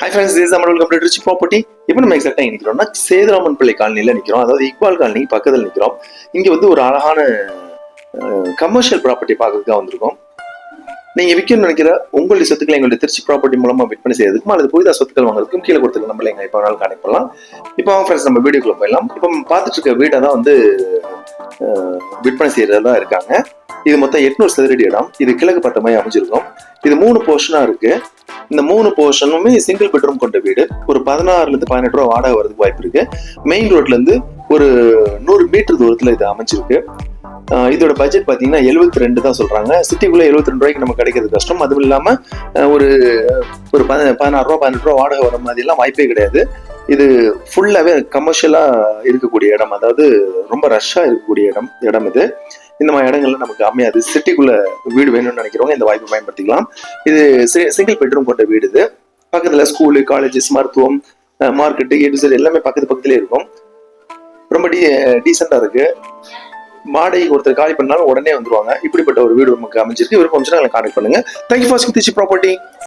High friends this நம்ம complete rich property இப்போ நம்ம எக்ஸாக்டாக நிற்கிறோம்னா சேதுராமன் பிள்ளை காலனியில் நிற்கிறோம் அதாவது இக்பால் காலனி பக்கத்தில் நிற்கிறோம் இங்கே வந்து ஒரு அழகான கமர்ஷியல் ப்ராப்பர்ட்டி பார்க்கறதுக்காக வந்திருக்கோம். நீங்கள் விற்கணும்னு நினைக்கிற உங்களுடைய சொத்துக்களை எங்களுடைய திருச்சி ப்ராப்பர்ட்டி மூலமாக விற்பனை செய்யறதுக்கும் அல்லது புதிதாக சொத்துக்கள் வாங்குறதுக்கும் கீழே கொடுத்துருக்க நம்மள எங்கள் இப்போ வேணாலும் கனெக்ட் பண்ணலாம். இப்போ ஃப்ரெண்ட்ஸ் நம்ம வீடியோக்குள்ளே போயிடலாம். இப்போ பார்த்துட்டு இருக்க வீடை தான் வந்து விற்பனை செய்யறதா இருக்காங்க. இது மொத்தம் எட்நூறு சதுரடி இடம். இது கிழக்கு பத்த அமைஞ்சிருக்கும். இது மூணு போர்ஷனாக இருக்குது இந்த மூணு போர்ஷனுமே சிங்கிள் பெட்ரூம் கொண்ட வீடு. ஒரு பதினாறுல இருந்து பதினெட்டு ரூபா வாடகை வரதுக்கு வாய்ப்பு இருக்கு. மெயின் ரோட்ல இருந்து ஒரு நூறு மீட்டர் தூரத்துல இது அமைஞ்சிருக்கு. இதோட பட்ஜெட் பாத்தீங்கன்னா 72 ரெண்டு தான் சொல்றாங்க. சிட்டிக்குள்ள 72 ரெண்டு ரூபாய்க்கு நம்ம கிடைக்கிறது கஷ்டம். அதுவும் இல்லாம ஒரு ஒரு பதி- பதினாறு ரூபா பதினெட்டு ரூபா வாடகை வர மாதிரி எல்லாம் வாய்ப்பே கிடையாது. இது ஃபுல்லாவே கமர்ஷியலா இருக்கக்கூடிய இடம். அதாவது ரொம்ப ரஷ்ஷா இருக்கக்கூடிய இடம். இடம் இது. இந்த மாதிரி இடங்கள்ல நமக்கு அமையாது. சிட்டிக்குள்ள வீடு வேணும்னு நினைக்கிறவங்க இந்த வாய்ப்பை பயன்படுத்திக்கலாம். இது சிங்கிள் பெட்ரூம் கொண்ட வீடு இது. பக்கத்துல ஸ்கூலு காலேஜஸ் மருத்துவம் மார்க்கெட்டு ஏடு எல்லாமே பக்கத்து பக்கத்துல இருக்கும். ரொம்ப டீ டீசெண்டாக இருக்கு. மாடை ஒருத்தர் காலி பண்ணாலும் உடனே வந்துருவாங்க. இப்படிப்பட்ட ஒரு வீடு நமக்கு அமைஞ்சிருக்கு. விருப்பம் கான்டாக்ட் பண்ணுங்க. Thank you for Singh property